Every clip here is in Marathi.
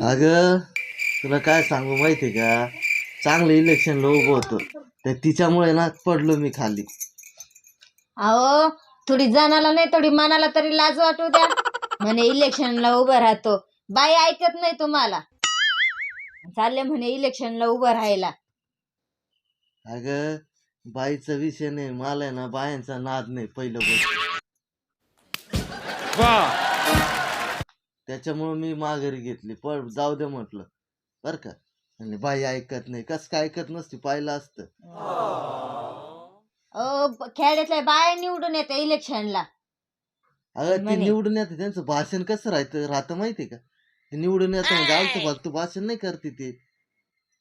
अगं तुला काय सांगू माहितीये का? चांगलं इलेक्शनला उभं होतं. तर तिच्यामुळे ना पडलो मी खाली. अहो थोडी जनाला नाही थोडी मनाला तरी लाज वाटू द्या. म्हणे इलेक्शनला उभं राहतो. बाई ऐकत नाही तुम्हाला. चालले म्हणे इलेक्शनला उभं राहायला. अगं बाईचा विषय नाही. मला आहे ना बायांचा नाद नाही पहिलं गोष्ट त्याच्यामुळे मी माघारी घेतली. पण जाऊ दे म्हटलं. बर का? आणि बाई ऐकत नाही. कस काय ऐकत नसती पाहिलं असतं. अहो ब- खेड्यातल्या बाया निवडून येते इलेक्शनला. अगं ती म्हणे. निवडून येते. त्यांचं भाषण कसं राहतं राहतं माहितीये का? ते निवडून येतं म्हणजे फक्त भाषण नाही करते ते.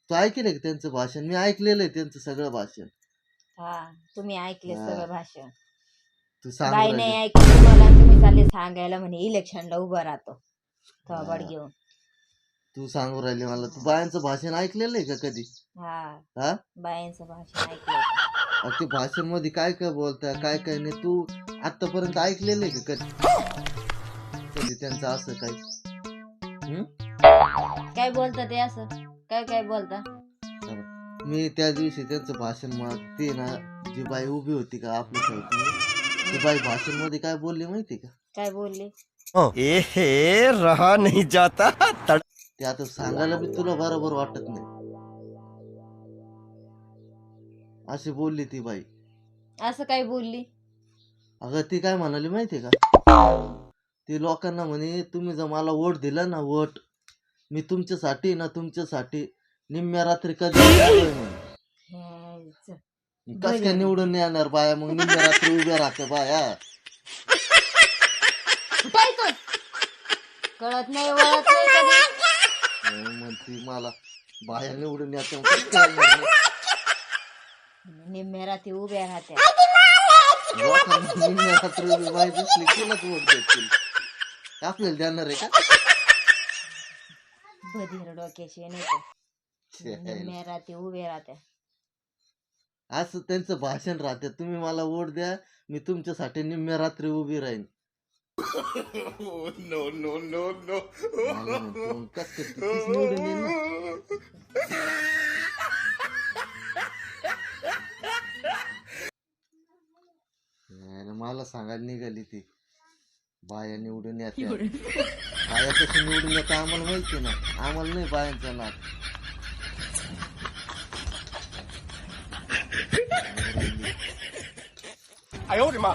तू ऐकले का त्यांचं भाषण? मी ऐकलेलं आहे त्यांचं सगळं भाषण. हा तुम्ही ऐकले हा. सगळं भाषण. तू सांग बाई राहिली. नाही तुम्ही चालले सांगायला म्हणे इलेक्शनला उभं राहतो. थोबाड. घेऊन? तू सांगू राहिली मला. तू बायांचं भाषण ऐकलेलं आहे का कधी? हा. हा? बायांचं भाषण ऐकलं अहो, ते भाषणमध्ये काय काय बोलता काय काय नाही तू आतापर्यंत ऐकलेलं आहे का कधी? कधी त्यांचं असं काय हम्म? काय बोलता ते असं? काय काय बोलता? मी त्या दिवशी त्यांचं भाषण मग ते ना जी बाई उभी होती का आपल्या साईडने ती बाई भाषणमध्ये काय बोलली माहिती का? काय बोलले? एहे रहा नहीं जाता. तड़ ते आता सांगायला बी तुला बरोबर वाटत नाही. अशी बोलली ती बाई. असं काय बोलली? अगं ती काय म्हणाली माहितीये का? ती लोकांना म्हणे तुम्ही जर मला वोट दिला ना वोट मी तुमच्यासाठी ना तुमच्यासाठी निम्म्या रात्री कधी येतोय म्हणे. कस काय निवडून नाही येणार बाया? मग निम्म्या रात्री उभ्या राहते बाया कुठं तो कळत नाही वळत नाही कधी. म्हणती मला बाया निवडून येते नाही? निम्म्या रात्री उभ्या राहत्या. लोकांना निम्म्या रात्री उभी बाई दिसली कोणाच वोट देतील? आपल्याला देणार आहे का? बधीर डोक्याशी नाही का? निम्म्या उभ्या राहत्या. असं त्यांचं भाषण राहते तुम्ही मला वोट द्या मी तुमच्यासाठी निम्म्या रात्री उभी राहीन. नो नो नो नो मला म्हणते, मग कसं काय ती- तीच निवडून येईन ना यायला मला सांगायला निघाली ती बाया निवडून येते बाया कशी निवडून येते आम्हाला माहिती ना आम्हाला नाही बायांचा नाद आयो रे माँ